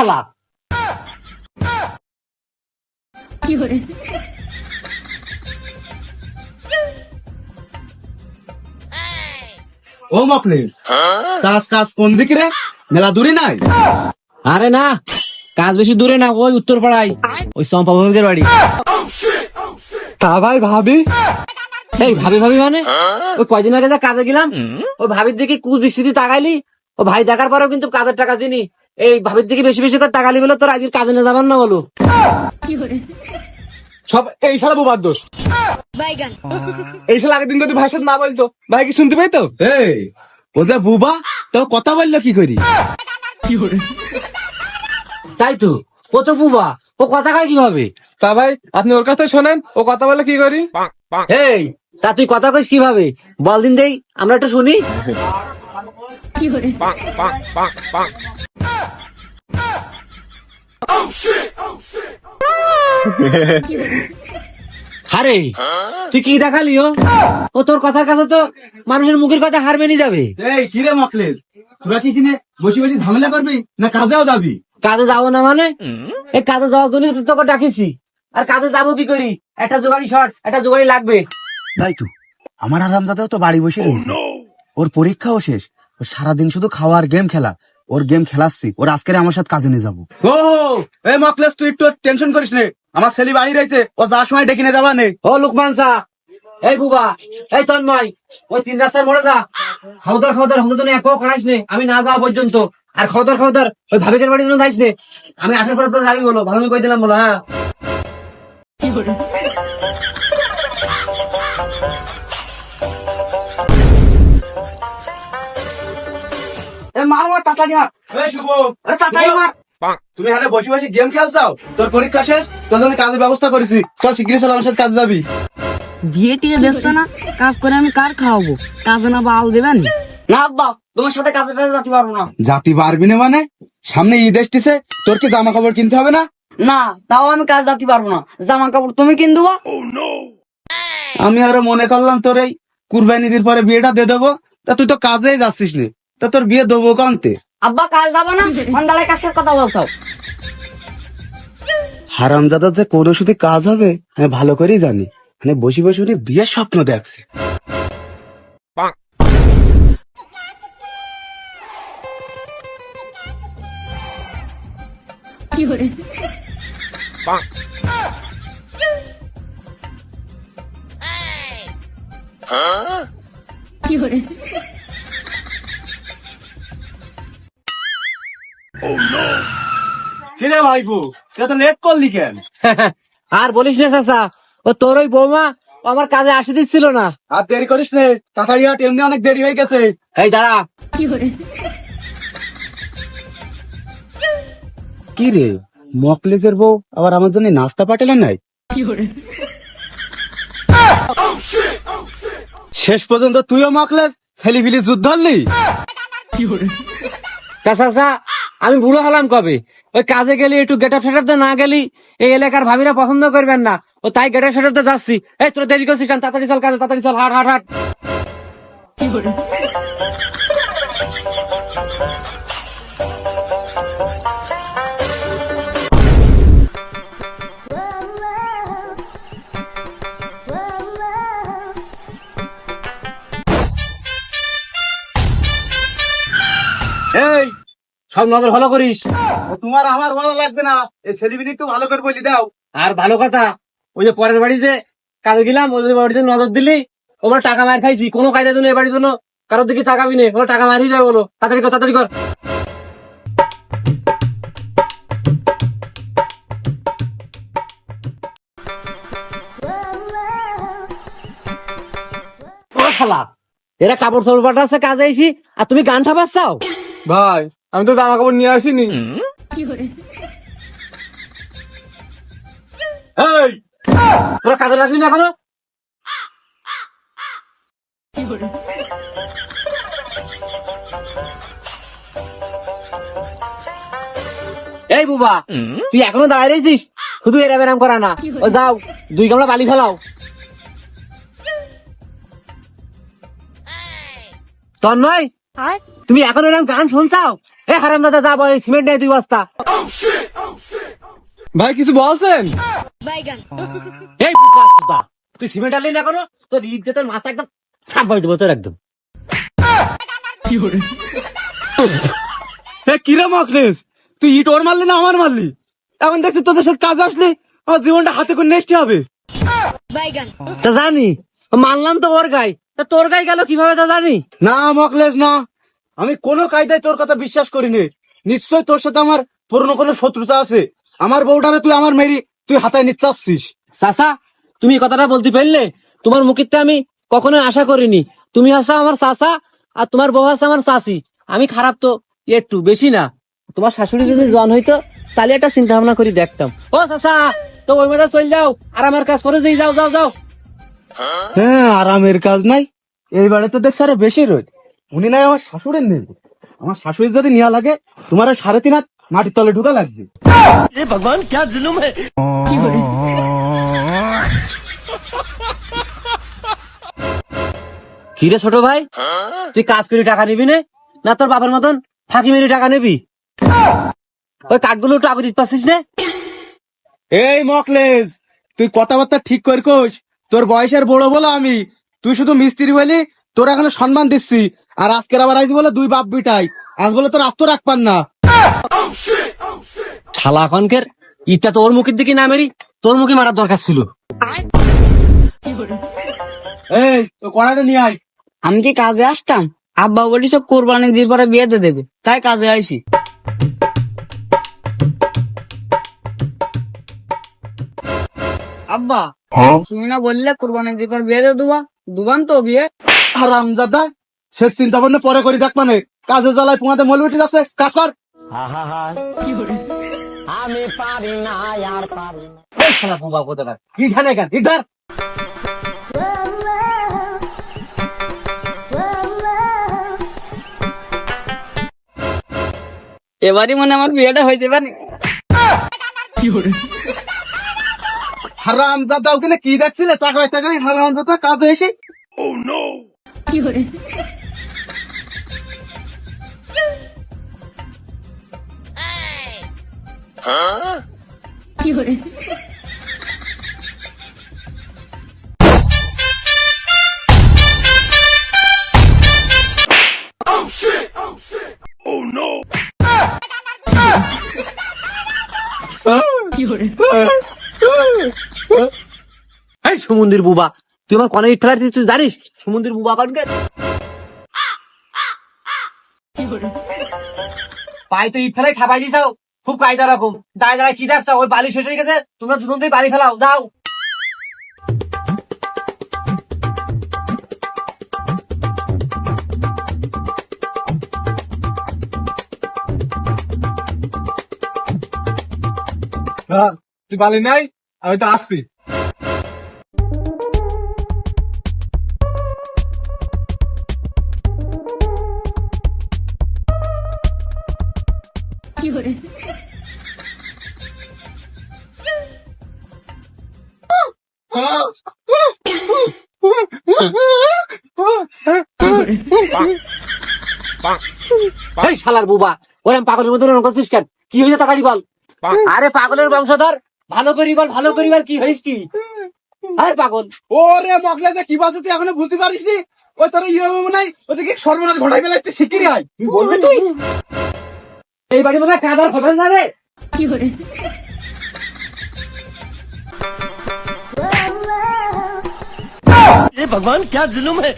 শালা ও মকলিস কাজ কাজ কোন দিকে রে? মেলা দূরে নাই? আরে না কাজ বেশি দূরে না ওই উত্তর পাড়ায় ওই চম্পা বাড়ি। তা ভাই ভাবি? এই ভাবি ভাবি মানে? ওই কয়দিন আগে যা কাজে গেলাম ওই ভাবির দিকে কুদৃষ্টিতে তাকাইলি ও ভাই দেখার পরেও কিন্তু কাজের টাকা দিনি এই ভাবির দিকে বেশি বেশি করে তাকালি বলে তোর আজকের কাজে না যাবার না বলো। সব এই শালা বুবার দোষ। এই শালা আগের দিন যদি সাথে না বলতো ভাই কি শুনতে পাইতো এই ও যা বুবা তো কথা বলল কি করি? তাই তো ও তো বুবা ও কথা কয় কীভাবে? তা ভাই আপনি ওর কথা শোনেন ও কথা বলে কি করি? এই তা তুই কথা কইস কীভাবে? বল দিন দেই আমরা একটু শুনি। হারে তুই কি দেখালি ও? ও তোর কথার কাছে তো মানুষের মুখের কথা হার মেনে যাবে। এই কি রে মকলিস তোরা কি কিনে বসে বসে ঝামেলা করবি না কাজেও যাবি? কাজে যাব না মানে? এই কাজে যাওয়ার জন্য তো তোকে ডাকিছি। আর কাজে যাব কি করি? একটা জোগাড়ি শর্ট একটা জোগাড়ি লাগবে। তাই তো। আমার আরামজাদাও তো বাড়ি বসে রয়েছে। ওর পরীক্ষাও শেষ। সারাদিন শুধু খাওয়া আর গেম খেলা। ওর গেম খেলাচ্ছি। ওর আজকে আমার সাথে কাজে নিয়ে যাব। ও এই মকলেস তুই একটু টেনশন করিস নে। আমার ছেলে বাড়ি রয়েছে ও যাওয়ার সময় ডেকে নিয়ে যাবা নে। ও লুকমান চা। এই বুবা এই তন্ময় ওই তিন রাস্তায় মরে যা। খাওদার খাওদার হতে তুমি একও খাড়াইস নে। আমি না যাওয়া পর্যন্ত। আর খাওদার খাওদার ওই ভাবিকের জন্য যাইস নে। আমি আঠার পরে যাবি বলো ভালো আমি কই দিলাম বলো হ্যাঁ। মার মার তাড়াতাড়ি মার। শুভ আরে তাড়াতাড়ি মার। তুমি হালে বসে বসে গেম খেলছাও তোর পরীক্ষা শেষ? তোর জন্য কাজের ব্যবস্থা করেছি। চল শিগগিরই চল আমার সাথে কাজে যাবি। বিয়ে টিয়ে দেখছ না? কাজ করে আমি কার খাওয়াবো? কাজে না বাল দেবেন? না আব্বা তোমার সাথে কাজে টাজে যেতে পারব না। জাতি পারবি না মানে? সামনে ঈদ এসতেছে তোর কি জামা কাপড় কিনতে হবে না? না তাও আমি কাজ যেতে পারব না। জামা কাপড় তুমি কিন দেবো? আমি আরও মনে করলাম তোর এই কুরবানি ঈদের পরে বিয়েটা দিয়ে দেবো। তা তুই তো কাজেই যাচ্ছিস নে। তা তোর বিয়ে দেবো কান্তে? আব্বা কাজ যাব না? মন্দালে কাজের কথা বলছো। হারামজাদা যে কোন ওষুধে কাজ হবে আমি ভালো করেই জানি। মানে বসে বসে উনি বিয়ের স্বপ্ন দেখছে। কিরে ভাইপু? তুই তো লেট করলি কেন? আর বলিস না চাচা। ও তোর ওই বৌমা আমার কাজে আসে দিচ্ছিল না। আর দেরি করিস নে তাড়াতাড়ি হাট এমনি অনেক দেরি হয়ে গেছে। এই দাঁড়া। কি রে মকলেজের বউ আবার আমার জন্য নাস্তা পাঠালেন নাই? শেষ পর্যন্ত তুইও মকলেজ ছেলিবিলি যুদ্ধ হলি? তা চাচা আমি বুড়ো হলাম কবে? ওই কাজে গেলি, একটু গেট আপ সেটাপতে না গেলি, এই এলাকার ভাবিরা পছন্দ করবেন না। ও তাই গেট আপ সেটাপতে যাচ্ছি। এই তোর দেরি করছিস? তাড়াতাড়ি চল কাজে, তাড়াতাড়ি চল, হাট হাট হাট। সব নজর ভালো করিস। তোমার আমার ভালো লাগবে না। এই ছেলিবিলি একটু ভালো করে বলি দাও। আর ভালো কথা, ওই যে পরের বাড়িতে কাজে গেলাম, ওদের বাড়িতে নজর দিলি ওবার টাকা মার খাইছি, কোনো কাজের জন্য এ বাড়ির জন্য। কারোর দিকে তাকাবি নে ওরা টাকা মারি যায় বলো। তাড়াতাড়ি কর তাড়াতাড়ি কর। এরা কাপড় চোপড় পাঠাচ্ছে, কাজে এসি আর তুমি গান ঠাপাচ্ছাও? ভাই আমি তো জামা কাপড় নিয়ে আসিনি। এই! তোরা কাজে লাগলি না এখনও? এই বুবা তুই এখনও দাঁড়ায় রয়েছিস শুধু এরাম এরাম করা না। ও যাও দুই গামলা বালি ফেলাও। তন্ময় তুমি এখন এরকম গান শুনছাও? এ হারাম দাদা যা বল সিমেন্ট নেই দুই বস্তা। ভাই কিছু বলছেন? এই বুকা তুই সিমেন্ট আনলি না কোনো? তোর ইট দিয়ে তোর মাথা একদম সাপ হয়ে দেবো তোর একদম। এ কিরে মকলেস? তুই ইট ওর মারলি না আমার মারলি? এখন দেখছি তোদের সাথে কাজ আসলে আমার জীবনটা হাতে করে নেস্টি হবে। তা জানি মানলাম তো ওর গাই তা তোর গাই গেল কীভাবে তা জানি? না মকলেস না। আমি কোনো কায়দায় তোর কথা বিশ্বাস করিনি। নিশ্চয় তোর সাথে আমার পুরনো কোনো শত্রুতা আছে। আমার বউটারে তুই আমার মেরি তুই হাতায় নিতে চাচ্ছিস চাচা তুমি কথাটা বলতে পারলে তোমার মুখিতে আমি কখনো আশা করিনি। তুমি আসা আমার চাচা আর তোমার বউ আছে আমার চাচি আমি খারাপ তো একটু বেশি না। তোমার শাশুড়ি যদি জন হইতো তাহলে একটা চিন্তা ভাবনা করে দেখতাম। ও চাচা তো ওই মধ্যে চল যাও আরামের কাজ করে দিয়ে যাও যাও যাও। হ্যাঁ আরামের কাজ নাই। এই বাড়িতে দেখছি আরও বেশি রোদ। উনি নাই আমার শাশুড়ের নেই। আমার শাশুড়ি যদি নেওয়া লাগে তোমার সাড়ে তিন হাত মাটির তলে ঢুকা লাগবে। ভগবান কে জুলুম কিরে ছোট ভাই? তুই কাজ করে টাকা নিবি নে? না তোর বাবার মতন ফাঁকি মেরে টাকা নিবি? ওই কাঠগুলো একটু আগে দিতে পারছিস না? এই মকলেজ তুই কথাবার্তা ঠিক কর কোস তোর বয়সের বড় বলো আমি। তুই শুধু মিস্ত্রি বলি তোর এখানে সম্মান দিচ্ছি। আর আজকের আবার আইসি বলে দুই বাপ বিটাই আজ বলে তোর আস্ত রাখপান না। শালা এখনকার ইটটা তোর মুখের দিকে না মেরি তোর মুখে মারার দরকার ছিল। এই তো কড়াটা নিয়ে আয়। আমি কি কাজে আসতাম? আব্বা বলি সব কোরবানি দিয়ে পরে বিয়েতে দেবে। তাই কাজে আইছি। আব্বা তুমি না বললে কোরবানি দিয়ে পরে বিয়ে দিয়ে দুবা দুবান তো বিয়ে। আরাম শেষ চিন্তা ভাবনা পরে করি দেখ মানে। কাজে জ্বালায় পোঙাতে মল উঠে যাচ্ছে। কাজ কর। এই শালা বোবা কোথাকার? কি জানে কেন ইধার এবারই মনে আমার বিয়েটা হইতে পারে হারাম দাদা ওখানে কি দেখছিলে? তাকাই তাকাই হারাম দাদা কাজে এসে এই সমুদ্রের বুবা, তুই আমার কনে ইট ফেলার তুই জানিস? সমুদ্রের বুবা কনকে পাই তো ইট ফেলাই ঠাপাই দিছাও খুব কায়দা রকম। দাঁড়ায় দাঁড়ায় কি দেখছ? ওই বালি শেষ হয়ে গেছে? তোমরা দুজন বালি ফেলাও যাও। হ্যাঁ, তুই বালি নাই আমি তো আসছি। শালার বুবা ওরম পাগলের মতো রং করছিস কেন? কি হয়েছে তাকারি বল। আরে পাগলের বংশধর ভালো করি বল ভালো করি বল কি হয়েছে কি? আরে পাগল। ওরে মকলে যে কি বাসু তুই এখনও বুঝতে পারিস নি ওই তোর ইয়ে মনে নাই ওদিকে সর্বনাশ ঘটাই ফেলাচ্ছে শিগগিরই আয়। তুই বলবি তুই? এই বাড়ি মনে হয় কাদার হবে না রে ये भगवान क्या जुलुम है